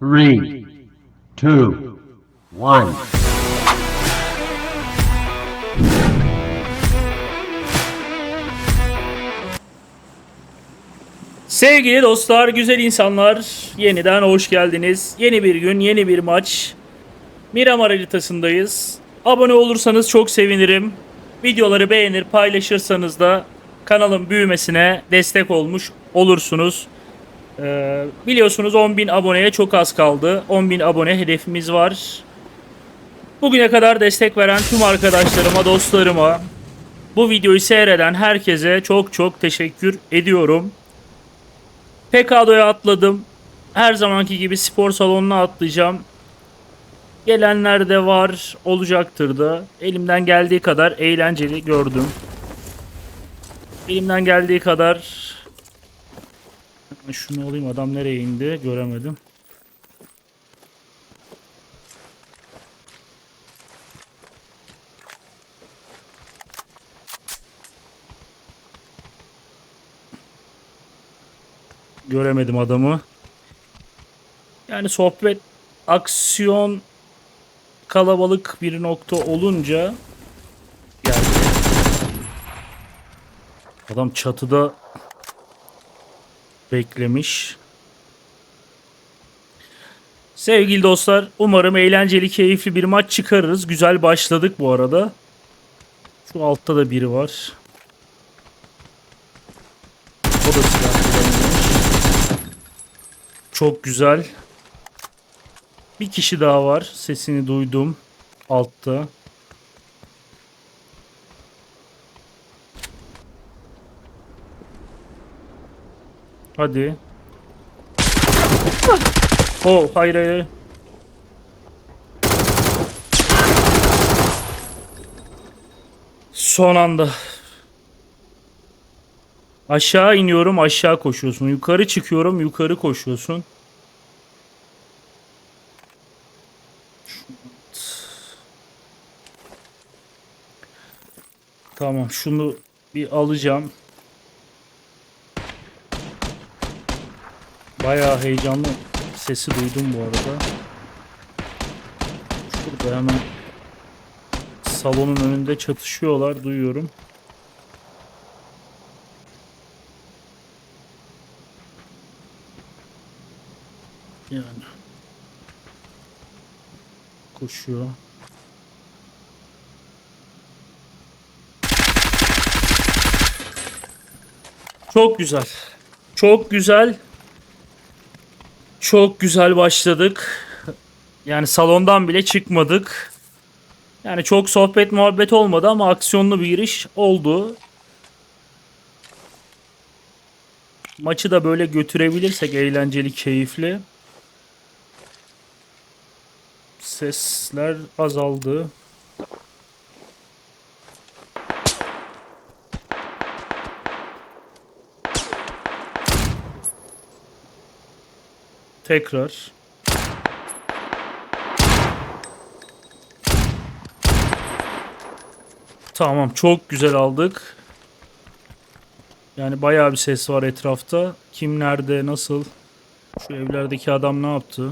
three, two, one. Sevgili dostlar, güzel insanlar, yeniden hoş geldiniz. Yeni bir gün, yeni bir maç. Miramar haritasındayız. Abone olursanız çok sevinirim. Videoları beğenir, paylaşırsanız da kanalın büyümesine destek olmuş olursunuz. Ee, biliyorsunuz 10.000 aboneye çok az kaldı. 10.000 abone hedefimiz var. Bugüne kadar destek veren tüm arkadaşlarıma, dostlarıma, bu videoyu seyreden herkese çok çok teşekkür ediyorum. PKD'ya atladım. Her zamanki gibi spor salonuna atlayacağım. Gelenler de var, olacaktır da. Elimden geldiği kadar eğlenceli gördüm. Elimden geldiği kadar şunu alayım adam nereye indi göremedim. Göremedim adamı. Yani sohbet, aksiyon, kalabalık bir nokta olunca geldi. Adam çatıda beklemiş. Sevgili dostlar, umarım eğlenceli, keyifli bir maç çıkarırız. Güzel başladık bu arada. Şu altta da biri var. O da. Çok güzel. Bir kişi daha var. Sesini duydum. Altta. Hadi. Oh hayır hayır. Son anda. Aşağı iniyorum aşağı koşuyorsun. Yukarı çıkıyorum yukarı koşuyorsun. Tamam şunu bir alacağım. Bayağı heyecanlı sesi duydum bu arada. Şurada hemen salonun önünde çatışıyorlar duyuyorum. Yani koşuyor. Çok güzel. Çok güzel. Çok güzel başladık. Yani salondan bile çıkmadık. Yani çok sohbet muhabbet olmadı ama aksiyonlu bir giriş oldu. Maçı da böyle götürebilirsek eğlenceli, keyifli. Sesler azaldı. Tekrar. Tamam çok güzel aldık. Yani bayağı bir ses var etrafta. Kim nerede nasıl? Şu evlerdeki adam ne yaptı?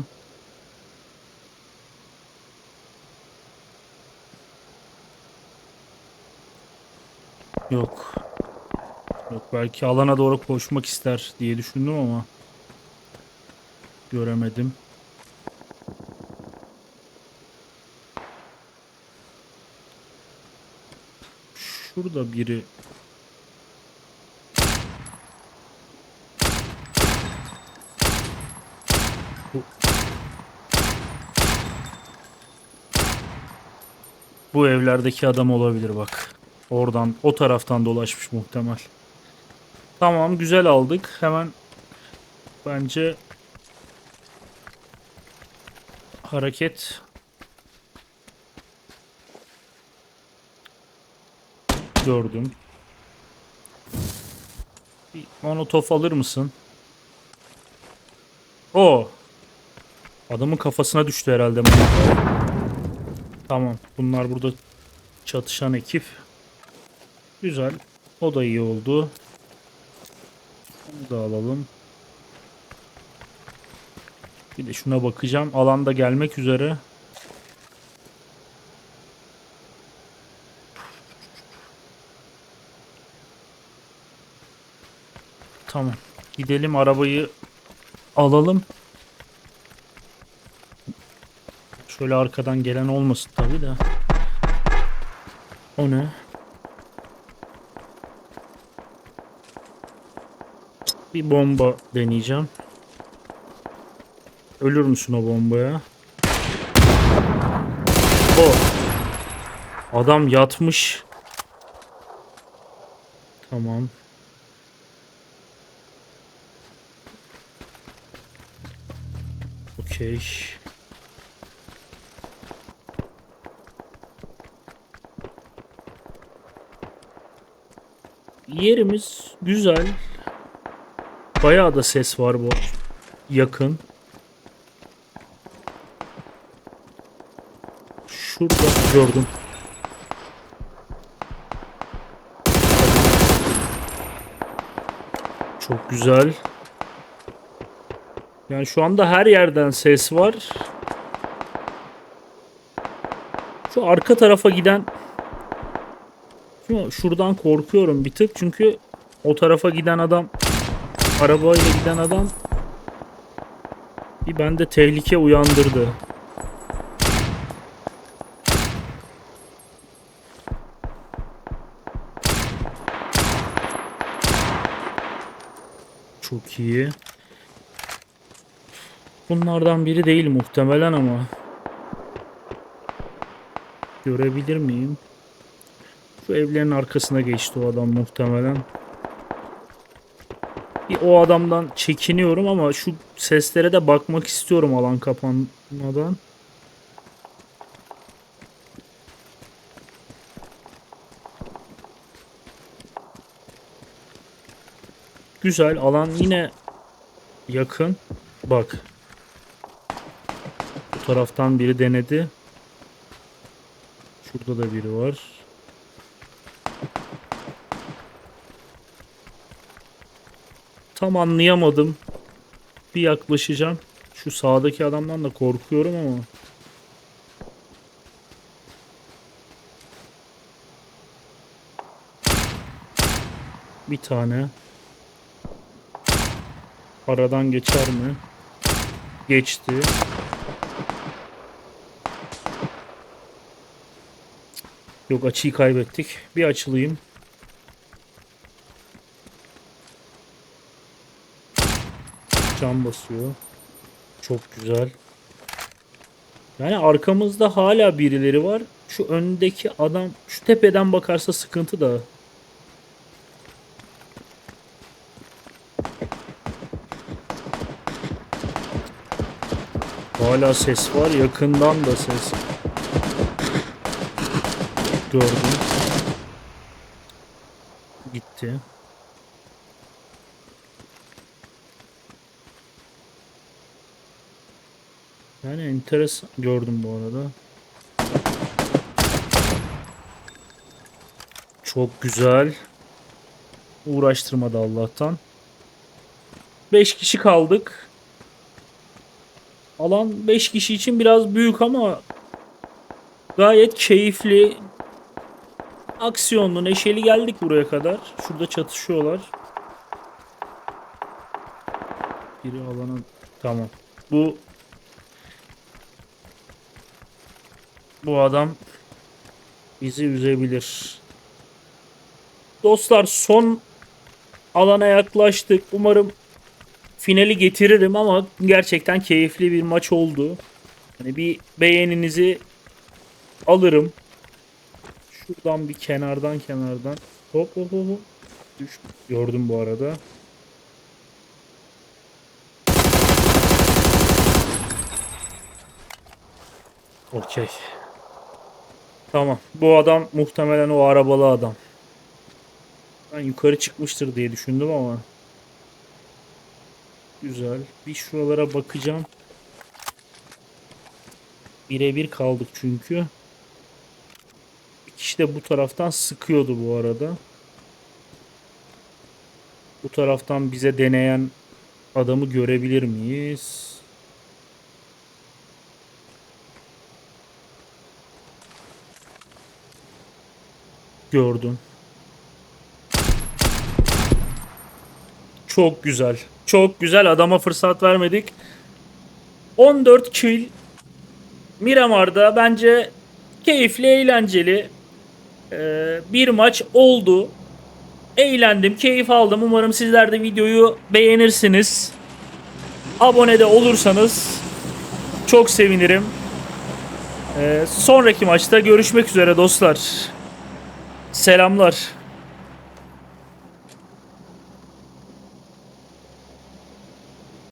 Yok. Yok belki alana doğru koşmak ister diye düşündüm ama göremedim. Şurada biri Bu- Bu evlerdeki adam olabilir bak. Oradan o taraftan dolaşmış muhtemel. Tamam güzel aldık. Hemen bence hareket gördüm. Bir monotof alır mısın? O. Adamın kafasına düştü herhalde. Tamam. Bunlar burada çatışan ekip. Güzel. O da iyi oldu. Onu da alalım. Bir de şuna bakacağım. Alanda gelmek üzere. Tamam. Gidelim arabayı alalım. Şöyle arkadan gelen olmasın tabii de. O ne? Bir bomba deneyeceğim. Ölür müsün o bombaya? O. Adam yatmış. Tamam. Okey. Yerimiz güzel. Bayağı da ses var bu. Yakın. Şurada gördüm. Çok güzel. Yani şu anda her yerden ses var. Şu arka tarafa giden şu şuradan korkuyorum bir tık çünkü o tarafa giden adam arabayla giden adam bir bende tehlike uyandırdı. Çok iyi. Bunlardan biri değil muhtemelen ama. Görebilir miyim? Şu evlerin arkasına geçti o adam muhtemelen. Bir o adamdan çekiniyorum ama şu seslere de bakmak istiyorum alan kapanmadan. Güzel alan yine yakın. Bak. Bu taraftan biri denedi. Şurada da biri var. Tam anlayamadım. Bir yaklaşacağım. Şu sağdaki adamdan da korkuyorum ama. Bir tane. Aradan geçer mi? Geçti. Yok açıyı kaybettik. Bir açılayım. Cam basıyor. Çok güzel. Yani arkamızda hala birileri var. Şu öndeki adam şu tepeden bakarsa sıkıntı da. Hala ses var. Yakından da ses. Gördüm. Gitti. Yani enteresan gördüm bu arada. Çok güzel. Uğraştırmadı Allah'tan. 5 kişi kaldık. Alan 5 kişi için biraz büyük ama gayet keyifli. Aksiyonlu, neşeli geldik buraya kadar. Şurada çatışıyorlar. Biri alanın tamam. Bu bu adam bizi üzebilir. Dostlar son alana yaklaştık. Umarım finali getiririm ama gerçekten keyifli bir maç oldu. Hani bir beğeninizi alırım. Şuradan bir kenardan kenardan. Hop hop hop. Düş. Gördüm bu arada. Okey. Tamam. Bu adam muhtemelen o arabalı adam. Ben yukarı çıkmıştır diye düşündüm ama. Güzel. Bir şuralara bakacağım. Birebir kaldık çünkü. Bir kişi de bu taraftan sıkıyordu bu arada. Bu taraftan bize deneyen adamı görebilir miyiz? Gördüm. Çok güzel. Çok güzel. Adama fırsat vermedik. 14 kill. Miramar'da bence keyifli, eğlenceli ee, bir maç oldu. Eğlendim, keyif aldım. Umarım sizler de videoyu beğenirsiniz. Abone de olursanız çok sevinirim. Ee, sonraki maçta görüşmek üzere dostlar. Selamlar.